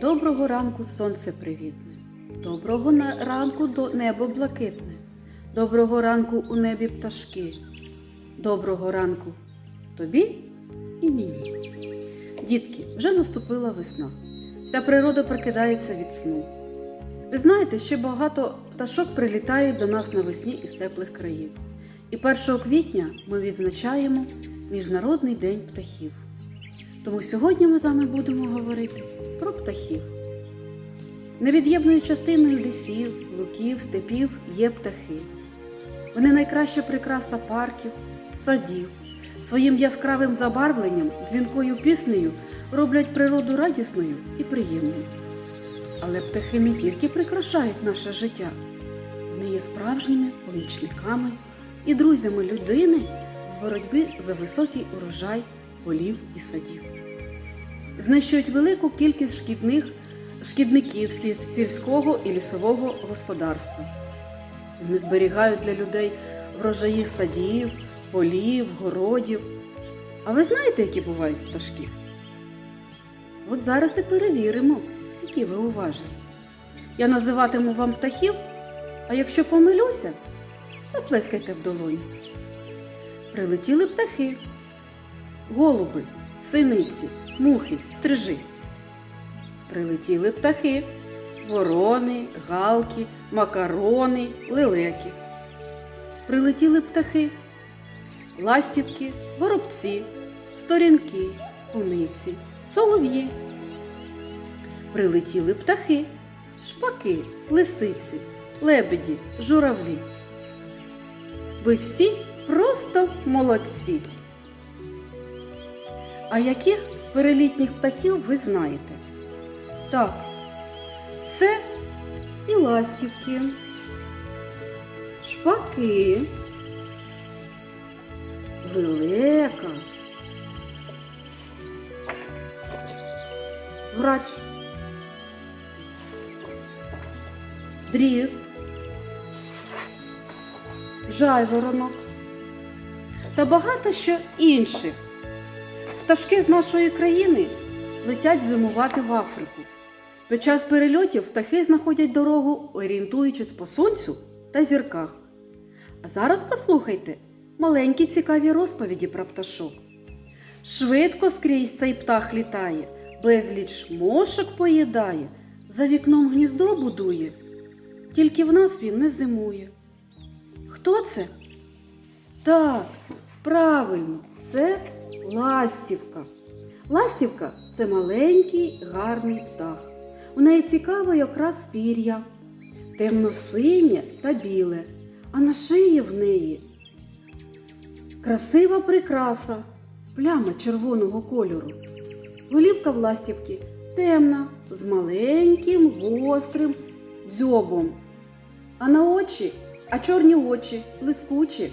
Доброго ранку сонце привітне, доброго ранку до небо блакитне, доброго ранку у небі пташки, доброго ранку тобі і мені. Дітки, вже наступила весна. Вся природа прокидається від сну. Ви знаєте, ще багато пташок прилітають до нас навесні із теплих країв. І 1 квітня ми відзначаємо Міжнародний день птахів. Тому сьогодні ми з вами будемо говорити про птахів. Невід'ємною частиною лісів, луків, степів є птахи. Вони найкраща прикраса парків, садів. Своїм яскравим забарвленням, дзвінкою піснею роблять природу радісною і приємною. Але птахи не тільки прикрашають наше життя, вони є справжніми помічниками і друзями людини з боротьби за високий урожай полів і садів. Знищують велику кількість шкідних шкідників сільського і лісового господарства. Вони зберігають для людей врожаї садів, полів, городів. А ви знаєте, які бувають пташки? От зараз і перевіримо, які ви уважні. Я називатиму вам птахів, а якщо помилюся, заплескайте в долоні. Прилетіли птахи, голуби, синиці, мухи, стрижи. Прилетіли птахи, ворони, галки, макарони, лелеки. Прилетіли птахи, ластівки, воробці, сторінки, куниці, солов'ї. Прилетіли птахи, шпаки, лисиці, лебеді, журавлі. Ви всі просто молодці. А яких перелітніх птахів ви знаєте? Так, це і ластівки, шпаки, лелека, грач, дрізд, жайворонок та багато що інших. Пташки з нашої країни летять зимувати в Африку. Під час перельотів птахи знаходять дорогу, орієнтуючись по сонцю та зірках. А зараз послухайте маленькі цікаві розповіді про пташок. Швидко скрізь цей птах літає, безліч мошок поїдає, за вікном гніздо будує. Тільки в нас він не зимує. Хто це? Так, правильно, це ластівка. Ластівка це маленький гарний птах. У неї цікавий окрас пір'я, темно-синє та біле, а на шиї в неї красива прикраса, пляма червоного кольору. Голівка в ластівки темна, з маленьким гострим дзьобом. А на очі, а чорні очі, блискучі.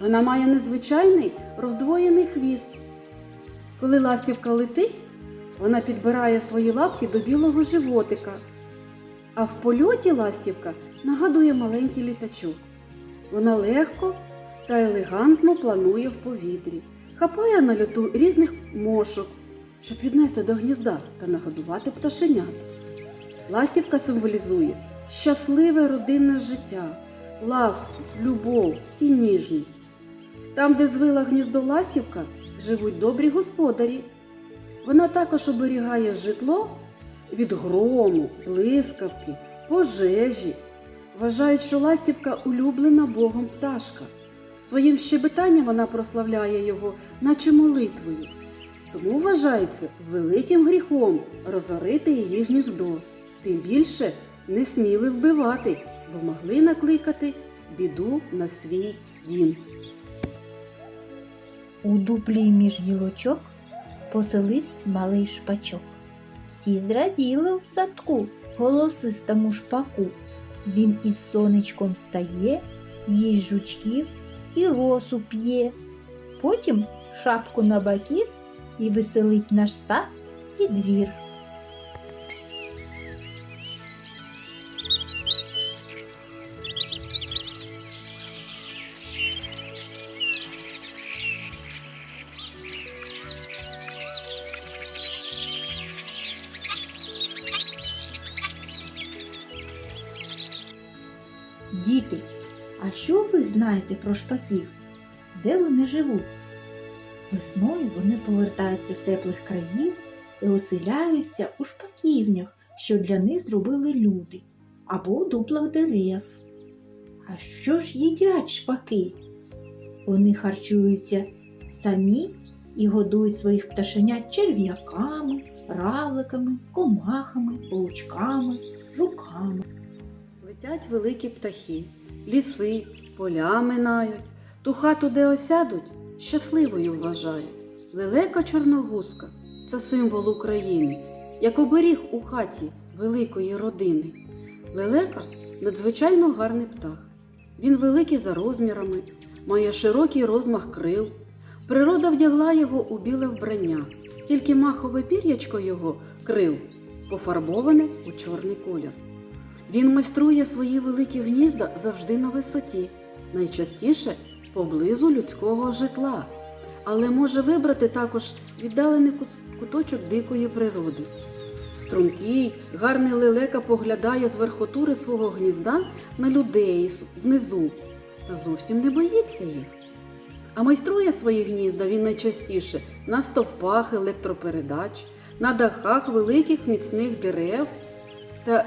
Вона має незвичайний роздвоєний хвіст. Коли ластівка летить, вона підбирає свої лапки до білого животика. А в польоті ластівка нагадує маленький літачок. Вона легко та елегантно планує в повітрі, хапає на льоту різних мошок, щоб віднести до гнізда та нагодувати пташенят. Ластівка символізує щасливе родинне життя, ласку, любов і ніжність. Там, де звила гніздо ластівка, живуть добрі господарі. Вона також оберігає житло від грому, блискавки, пожежі. Вважають, що ластівка улюблена Богом пташка. Своїм щебетанням вона прославляє його, наче молитвою. Тому вважається великим гріхом розорити її гніздо. Тим більше не сміли вбивати, бо могли накликати біду на свій дім. У дуплі між гілочок поселився малий шпачок. Всі зраділи в садку голосистому шпаку. Він із сонечком стає, їсть жучків і росу п'є. Потім шапку на баків і веселить наш сад і двір. Діти, а що ви знаєте про шпаків? Де вони живуть? Весною вони повертаються з теплих країв і оселяються у шпаківнях, що для них зробили люди, або у дуплах дерев. А що ж їдять шпаки? Вони харчуються самі і годують своїх пташенят черв'яками, равликами, комахами, паучками, жуками. Летять великі птахи, ліси, поля минають, ту хату, де осядуть, щасливою вважаю. Лелека чорногузка це символ України, як оберіг у хаті великої родини. Лелека надзвичайно гарний птах. Він великий за розмірами, має широкий розмах крил. Природа вдягла його у біле вбрання, тільки махове пір'ячко його крил пофарбоване у чорний колір. Він майструє свої великі гнізда завжди на висоті, найчастіше поблизу людського житла, але може вибрати також віддалений куточок дикої природи. Стрункий, гарний лелека поглядає з верхотури свого гнізда на людей внизу та зовсім не боїться їх. А майструє свої гнізда він найчастіше на стовпах електропередач, на дахах великих міцних дерев та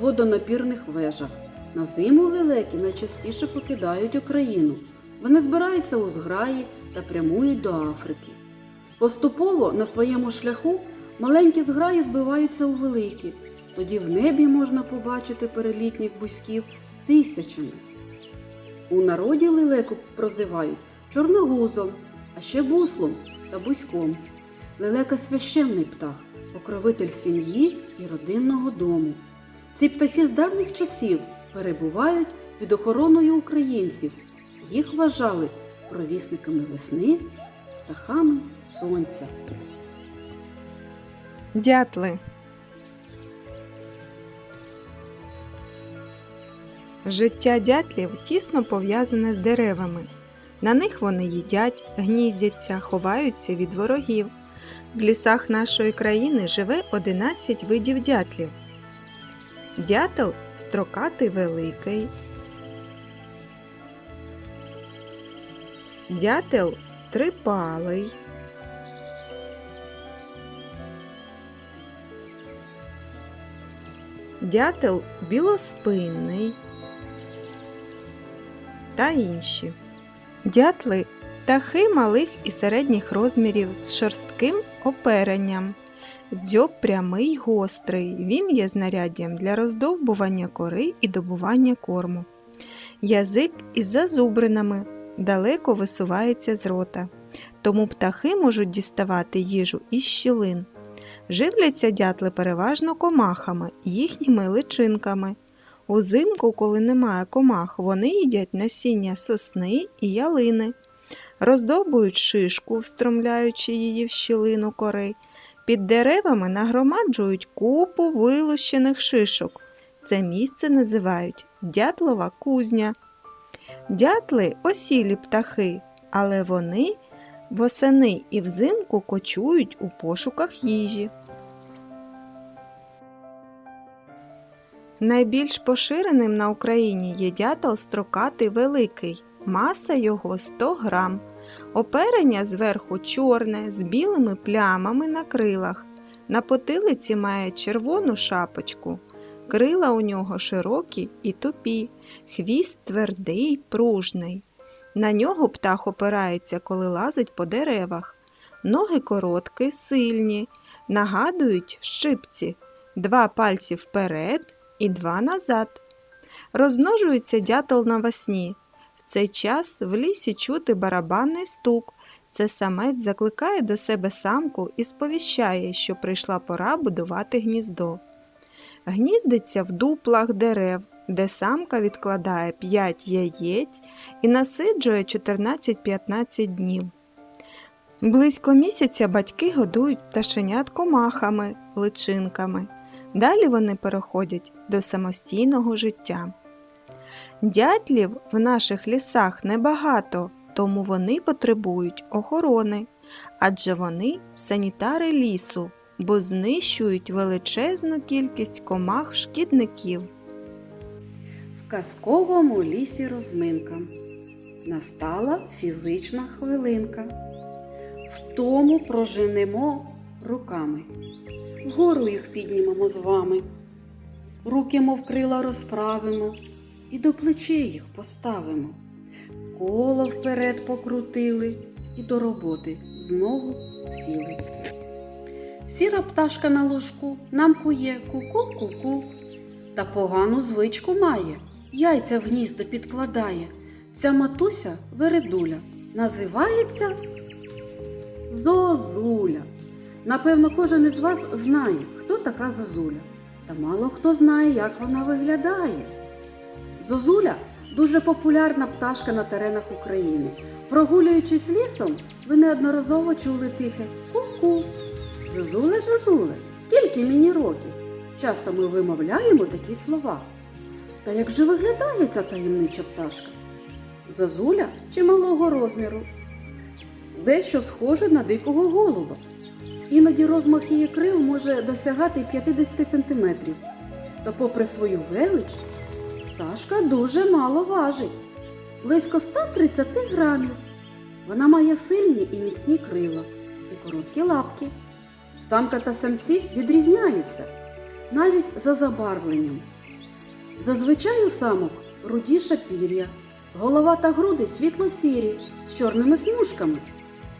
водонапірних вежах. На зиму лелеки найчастіше покидають Україну. Вони збираються у зграї та прямують до Африки. Поступово на своєму шляху маленькі зграї збиваються у великі. Тоді в небі можна побачити перелітніх бузьків тисячами. У народі лелеку прозивають чорногузом, а ще буслом та бузьком. Лелека священний птах, покровитель сім'ї і родинного дому. Ці птахи з давніх часів перебувають під охороною українців. Їх вважали провісниками весни, птахами сонця. Дятли. Життя дятлів тісно пов'язане з деревами. На них вони їдять, гніздяться, ховаються від ворогів. В лісах нашої країни живе 11 видів дятлів. Дятел строкатий великий. Дятел трипалий. Дятел білоспинний та інші. Дятли птахи малих і середніх розмірів з шорстким оперенням. Дзьоб прямий гострий. Він є знаряддям для роздовбування кори і добування корму. Язик із зазубринами далеко висувається з рота, тому птахи можуть діставати їжу із щілин. Живляться дятли переважно комахами, їхніми личинками. Узимку, коли немає комах, вони їдять насіння сосни і ялини, роздобують шишку, встромляючи її в щілину кори. Під деревами нагромаджують купу вилущених шишок. Це місце називають дятлова кузня. Дятли осілі птахи, але вони восени і взимку кочують у пошуках їжі. Найбільш поширеним на Україні є дятел строкатий великий, маса його 100 грам. Оперення зверху чорне з білими плямами на крилах. На потилиці має червону шапочку. Крила у нього широкі і тупі, хвіст твердий, пружний. На нього птах опирається, коли лазить по деревах. Ноги короткі, сильні, нагадують щипці, два пальці вперед і два назад. Розмножується дятел навесні. Цей час в лісі чути барабанний стук. Це самець закликає до себе самку і сповіщає, що прийшла пора будувати гніздо. Гніздиться в дуплах дерев, де самка відкладає 5 яєць і насиджує 14-15 днів. Близько місяця батьки годують пташенят комахами, личинками. Далі вони переходять до самостійного життя. Дятлів в наших лісах небагато, тому вони потребують охорони, адже вони санітари лісу, бо знищують величезну кількість комах шкідників. В казковому лісі розминка. Настала фізична хвилинка. В тому проженемо руками. Вгору їх піднімемо з вами. Руки, мов крила, розправимо і до плечей їх поставимо. Коло вперед покрутили і до роботи знову сіли. Сіра пташка на ложку нам кує ку-ку-ку-ку, та погану звичку має, яйця в гнізда підкладає. Ця матуся вередуля називається Зозуля. Напевно, кожен із вас знає, хто така Зозуля. Та мало хто знає, як вона виглядає. Зозуля дуже популярна пташка на теренах України. Прогулюючись лісом, ви неодноразово чули тихе ку-ку. Зозуле, Зозуле, скільки мені років? Часто ми вимовляємо такі слова. Та як же виглядає ця таємнича пташка? Зозуля чималого розміру, дещо схоже на дикого голуба. Іноді розмах її крил може досягати 50 сантиметрів. Та попри свою велич, пташка дуже мало важить близько 130 грамів. Вона має сильні і міцні крила і короткі лапки. Самка та самці відрізняються навіть за забарвленням. Зазвичай у самок руді шапір'я, голова та груди світло-сірі з чорними смужками.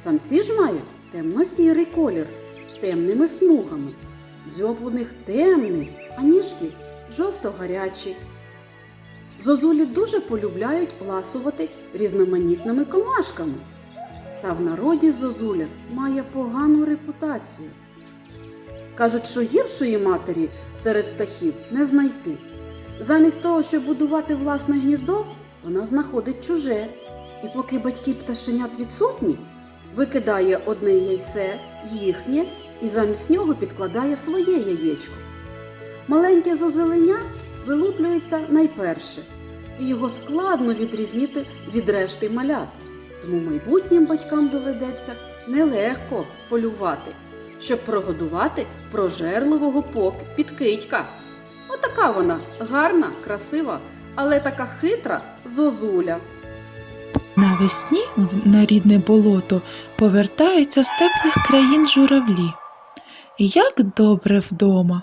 Самці ж мають темно-сірий колір з темними смугами. Дзьоб у них темний, а ніжки жовто-гарячі. Зозулі дуже полюбляють ласувати різноманітними комашками. Та в народі зозуля має погану репутацію. Кажуть, що гіршої матері серед птахів не знайти. Замість того, щоб будувати власне гніздо, вона знаходить чуже. І поки батьки пташенят відсутні, викидає одне яйце, їхнє, і замість нього підкладає своє яєчко. Маленьке зозеленя вилуплюється найперше, і його складно відрізнити від решти малят. Тому майбутнім батькам доведеться нелегко полювати, щоб прогодувати прожерливого пок- підкидька. Отака вона гарна, красива, але така хитра зозуля. Навесні на рідне болото повертаються з теплих країн журавлі. Як добре вдома!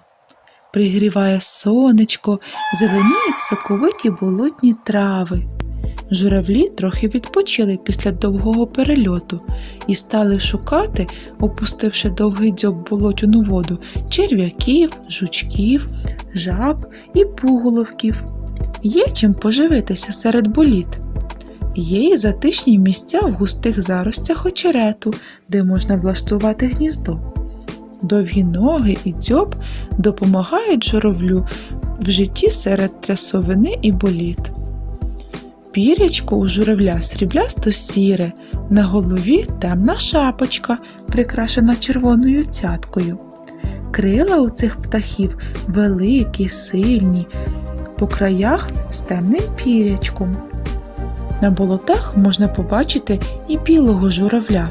Пригріває сонечко, зеленіють соковиті болотні трави. Журавлі трохи відпочили після довгого перельоту і стали шукати, опустивши довгий дзьоб болотяну воду, черв'яків, жучків, жаб і пуголовків. Є чим поживитися серед боліт. Є і затишні місця в густих заростях очерету, де можна влаштувати гніздо. Довгі ноги і дзьоб допомагають журавлю в житті серед трясовини і боліт. Пірячко у журавля сріблясто сіре, на голові темна шапочка, прикрашена червоною цяткою. Крила у цих птахів великі, сильні, по краях з темним пірячком. На болотах можна побачити і білого журавля.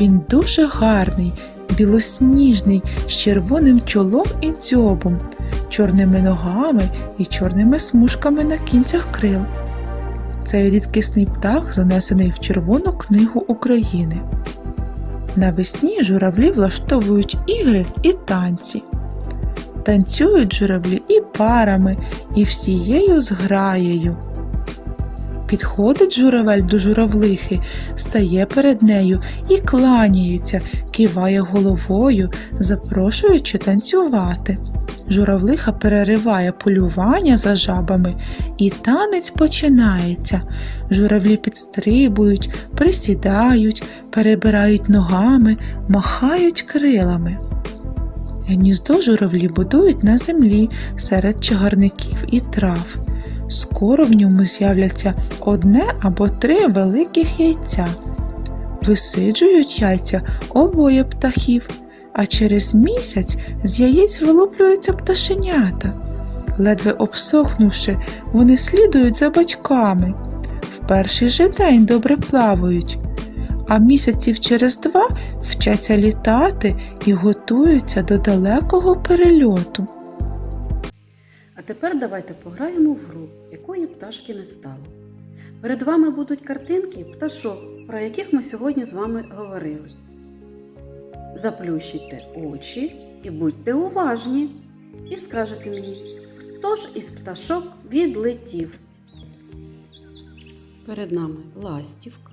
Він дуже гарний, білосніжний, з червоним чолом і дзьобом, чорними ногами і чорними смужками на кінцях крил. Цей рідкісний птах занесений в Червону книгу України. Навесні журавлі влаштовують ігри і танці. Танцюють журавлі і парами, і всією зграєю. Підходить журавель до журавлихи, стає перед нею і кланяється, киває головою, запрошуючи танцювати. Журавлиха перериває полювання за жабами, і танець починається. Журавлі підстрибують, присідають, перебирають ногами, махають крилами. Гніздо журавлі будують на землі серед чагарників і трав. Скоро в ньому з'являться одне або три великих яйця. Висиджують яйця обоє птахів, а через місяць з яєць вилуплюються пташенята. Ледве обсохнувши, вони слідують за батьками. В перший же день добре плавають, а місяців через два вчаться літати і готуються до далекого перельоту. А тепер давайте пограємо в гру, якої пташки не стало. Перед вами будуть картинки пташок, про яких ми сьогодні з вами говорили. Заплющуйте очі і будьте уважні. І скажете мені, хто ж із пташок відлетів. Перед нами ластівка,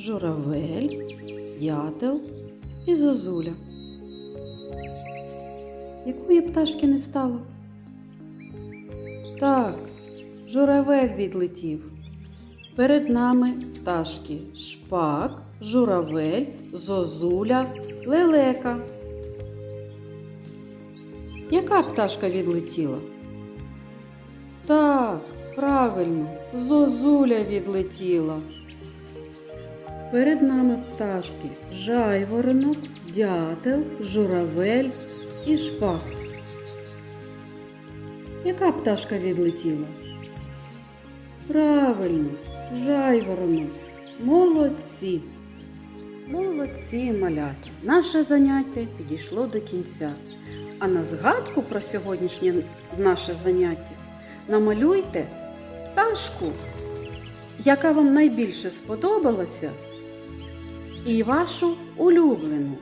журавель, дятел і зозуля. Якої пташки не стало? Так, журавель відлетів. Перед нами пташки шпак, журавель, зозуля, лелека. Яка пташка відлетіла? Так, правильно, зозуля відлетіла. Перед нами пташки жайворонок, дятел, журавель і шпак. Яка пташка відлетіла? Правильно, жайворонок. Молодці. Молодці, малята. Наше заняття підійшло до кінця. А на згадку про сьогоднішнє наше заняття намалюйте пташку, яка вам найбільше сподобалася, і вашу улюблену.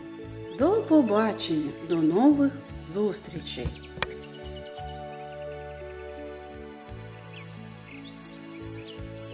До побачення, до нових зустрічей!